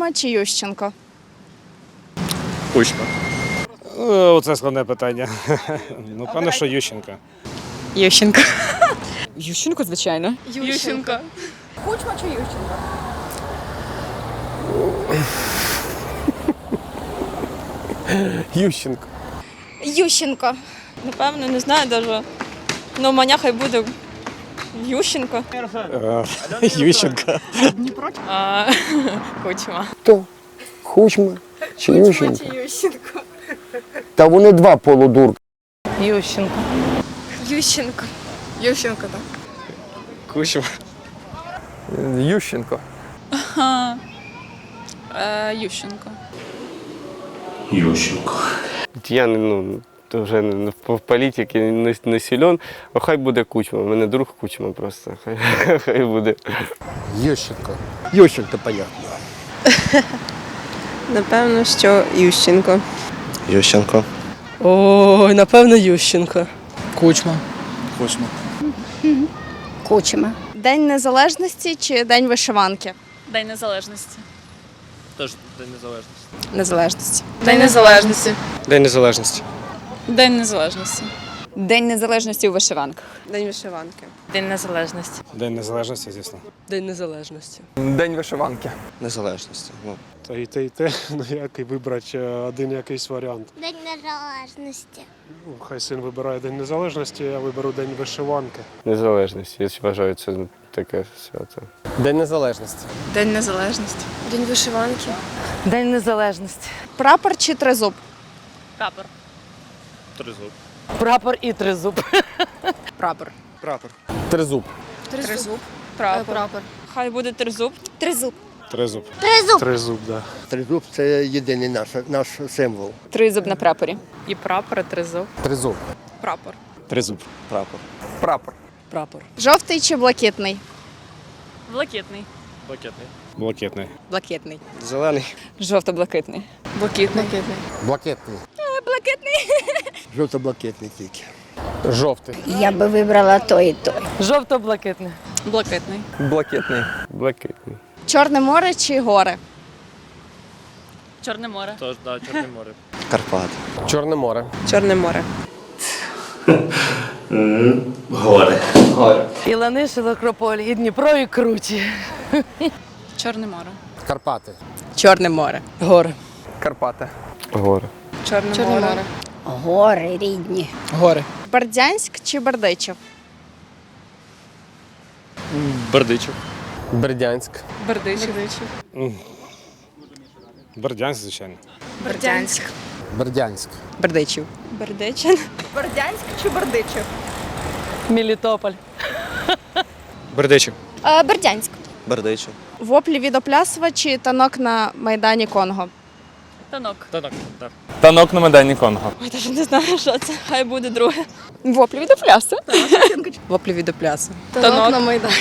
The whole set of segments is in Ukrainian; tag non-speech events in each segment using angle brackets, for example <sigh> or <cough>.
Кучма чи Ющенко? Кучма. Е, Оце складне питання. <laughs> Ну, певно, що Ющенка. Ющенко. Ющенко, <laughs> звичайно. Ющенко. Кучма чи Ющенко? <laughs> Ющенко. Ющенко. Напевно, не знаю даже. Ну, маня хай буде Ющенко. <laughs> Ющенко. А, Кучма. Хто? Кучма чи Ющенко? Ющенко. Та вони два полудурки. Ющенко. Ющенко. Ющенко, так. Кучма. Ющенко. Е, Ющенко. Ющенко. Я не, ну, то вже в політиці не, не силен, а хай буде кучма. У мене друг кучма просто. <laughs> Хай, хай буде. Ющенко. Ющенко, понятно. <laughs> Напевно, що Ющенко. Ющенко. О, напевно, Ющенко. Кучма. Кучма. Кучма. День незалежності чи День вишиванки? День Незалежності. Теж День Незалежності. Незалежності. День Незалежності. День Незалежності. День Незалежності. День незалежності у вишиванках. День вишиванки. День Незалежності. День Незалежності, звісно. День незалежності. День вишиванки. Незалежності. Ну, Та і те, і <laughs> те, ну як і вибрати е, один якийсь варіант. День незалежності. Ну, Хай син вибирає День Незалежності, я виберу День вишиванки. Незалежності. Я вважаю, це таке свято. День Незалежності. День Незалежності. День вишиванки. День Незалежності. Прапор чи тризуб? Прапор. Тризуб. Прапор і тризуб. <laughs> Прапор. Прапор. Тризуб. Тризуб. Прапор. Хай буде тризуб. Тризуб. Тризуб. Тризуб. Тризуб, да. Тризуб це єдиний наш, наш символ. Тризуб на прапорі. І прапор, і тризуб. Тризуб. Прапор. Тризуб. Прапор. Прапор. Прапор. Жовтий чи блакитний? Блакитний. Блакитний. Блакитний. Блакитний. Зелений. Жовто-блакитний. Блакитний. Блакитний. Жовто-блакитний тільки. Жовтий. Я би вибрала той і той. Жовто-блакитний. Блакитний. Блакитний. Блакитний. Чорне море чи гори? Чорне море. Тож, да, Чорне море. Карпат. Чорне море. Чорне море. Гори. Гори. І Лани, Шелокрополь, і Дніпро, і Круті. Чорне море. Карпати. Чорне море. Гори. Карпати. Гори. Чорне, море. Гори рідні. Гори. Бердянськ чи Бердичів? Бердичів. Бердянськ. Бердичів. Бердянськ, звичайно. Бердянськ. Бердянськ. Бердичів. Бердичин. Бердянськ чи Бердичів? Мелітополь. Бердичів. Е, Бердянськ. Бердичів. Воплі від Оплясова чи танок на Майдані Конго? Танок. Танок. Так. Танок на Майдані Конго. Ой, навіть не знаю, що це. Хай буде друге. Воплі від оплясу. Воплі від оплясу. Танок. на Майдані.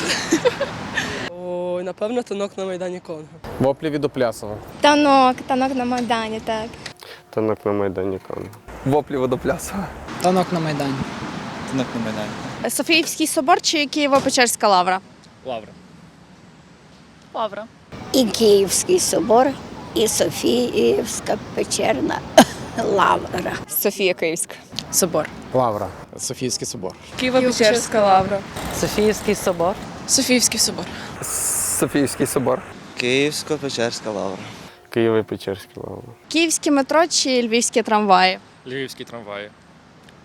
Ой, напевно, танок на Майдані Конго. Воплі від Оплясова. Танок, танок на Майдані, так. Танок на Майдані Конго. Воплі водоплясова. Танок на Майдані. Танок на Майдані. Софіївський собор чи Києво-Печерська лавра? Лавра. Лавра. І Київський собор, і Софіївська печерна <laughs> лавра. Софія Київська. Собор. Лавра. Софійський собор. Києво-Печерська лавра. Софіївський собор. Софіївський собор. Софійський собор. Київсько-Печерська лавра. Києво-Печерський лава. Київське метро чи львівські трамваї? Львівські трамваї.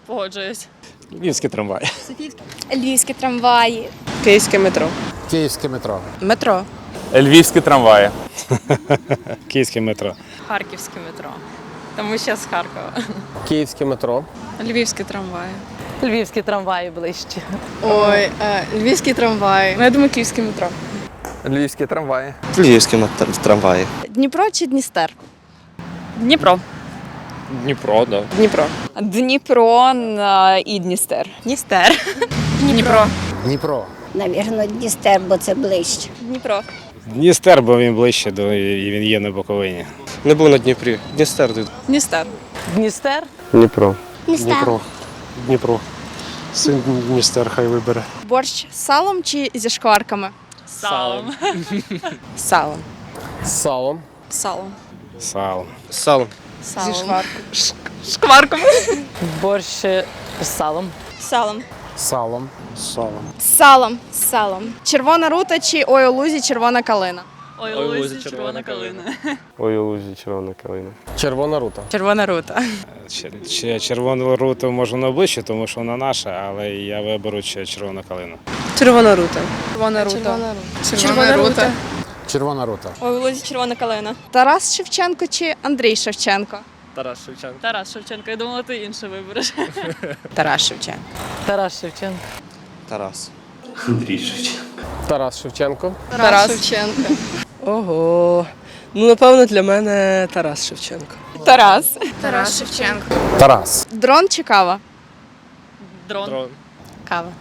Погоджуюсь. Львівський трамвай. Львівські трамваї. Київське метро. Київське метро. Метро. Львівські трамваї. <laughs> Київське метро. Харківське метро. Тому що з Харкова. Київське метро. Львівські трамваї. Львівські трамваї ближче. Ой, львівські трамваї. Ну, я думаю, київське метро. Львівські трамваї. Львівські трамваї. Дніпро чи Дністер? Дніпро. Дніпро, да. Дніпро. Дніпро на- і Дністер. Дністер. Дніпро. Дніпро. Навірно, Дністер, бо це ближче. Дніпро. Дністер, бо він ближче до і він є на Буковині. Не був на Дніпрі. Дністер. Дністер. Дністер. Дніпро. Дніпро. Дніпро. Син Дністер хай вибере. Борщ з салом чи зі шкварками? Салом. Салом. Салом. Сало. Сало. Салом. Сало. Шкварком. Борщ е, з салом. Салом. Салом. Салом. Салом. Салом. Червона рута чи ой у лузі червона калина. Ой, лузі, червона калина. Ой, у лузі червона калина. Червона рута. Червона рута. Чи- чи Червону руту можу на обличчі, тому що вона наша, але я виберу ще червону калину. Червона рута. Червона Червона рута. Червона рута. Червона рута. Ой, у лузі червона калина. Тарас Шевченко чи Андрій Шевченко? Тарас Шевченко. Тарас Шевченко, я думала, ти інше вибереш. <laughs> Тарас Шевченко. Тарас Шевченко. Тарас. Тарас Шевченко. Тарас Шевченко. Ого. Ну, напевно, для мене Тарас Шевченко. Тарас. Тарас Шевченко. Тарас. Дрон чи кава? Дрон. Дрон. Кава.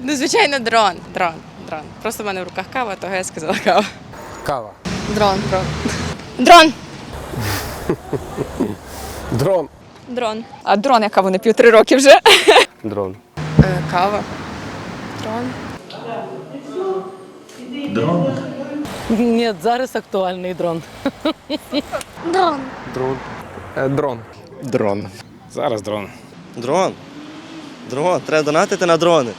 ну, звичайно, дрон. Дрон. Дрон. Просто в мене в руках кава, того я сказала кава. Кава. Дрон. Дрон. Дрон. Дрон. Дрон. А дрон, я каву не три роки вже. Дрон. Е, кава. Ні, зараз актуальний дрон. Дрон. Дрон. Дрон. Зараз дрон. Дрон. Дрон. Треба донатити на дрони.